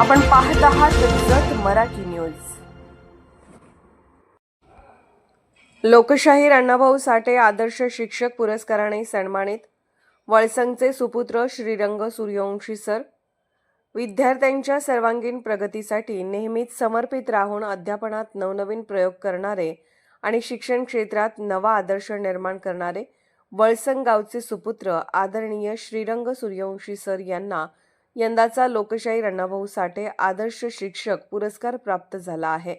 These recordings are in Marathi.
आपण पाहत आहात जत मराठी न्यूज. लोकशाहीर अण्णाभाऊ साठे आदर्श शिक्षक पुरस्काराने सन्मानित वळसंगचे सुपुत्र श्रीरंग सूर्यवंशी सर. विद्यार्थ्यांच्या सर्वांगीण प्रगतीसाठी नेहमीच समर्पित राहून अध्यापनात नवनवीन प्रयोग करणारे आणि शिक्षण क्षेत्रात नवा आदर्श निर्माण करणारे वळसंग गावचे सुपुत्र आदरणीय श्रीरंग सूर्यवंशी सर यांना यंदाचा लोकशाहीर अण्णाभाऊ साठे आदर्श शिक्षक पुरस्कार प्राप्त झाला आहे.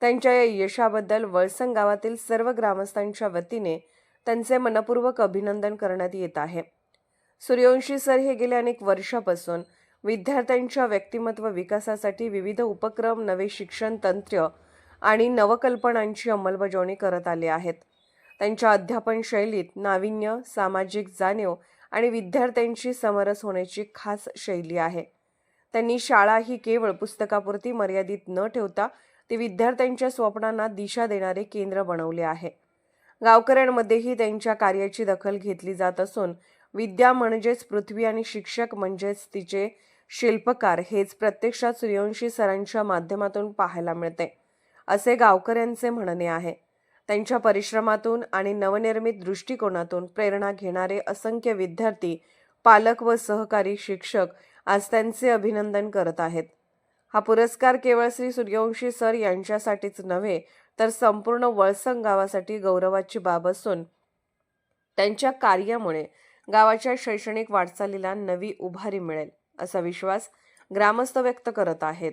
त्यांच्या या यशाबद्दल वळसंग गावातील सर्व ग्रामस्थांच्या वतीने त्यांचे मनपूर्वक अभिनंदन करण्यात येत आहे. सूर्यवंशी सर हे गेल्या अनेक वर्षापासून विद्यार्थ्यांच्या व्यक्तिमत्व विकासासाठी विविध उपक्रम नवे शिक्षण तंत्र आणि नवकल्पनांची अंमलबजावणी करत आले आहेत. त्यांच्या अध्यापन शैलीत नाविन्य सामाजिक जाणीव आणि विद्यार्थ्यांशी समरस होण्याची खास शैली आहे. त्यांनी शाळा ही केवळ पुस्तकापुरती मर्यादित न ठेवता ते विद्यार्थ्यांच्या स्वप्नांना दिशा देणारे केंद्र बनवले आहे. गावकऱ्यांमध्येही त्यांच्या कार्याची दखल घेतली जात असून विद्या म्हणजेच पृथ्वी आणि शिक्षक म्हणजेच तिचे शिल्पकार हेच प्रत्यक्षात सूर्यवंशी सरांच्या माध्यमातून पाहायला मिळते असे गावकऱ्यांचे म्हणणे आहे. त्यांच्या परिश्रमातून आणि नवनिर्मित दृष्टिकोनातून प्रेरणा घेणारे असंख्य विद्यार्थी पालक व सहकारी शिक्षक आज त्यांचे अभिनंदन करत आहेत. हा पुरस्कार केवळ श्री सूर्यवंशी सर यांच्यासाठीच नव्हे तर संपूर्ण वळसंग गावासाठी गौरवाची बाब असून त्यांच्या कार्यामुळे गावाच्या शैक्षणिक वाटचालीला नवी उभारी मिळेल असा विश्वास ग्रामस्थ व्यक्त करत आहेत.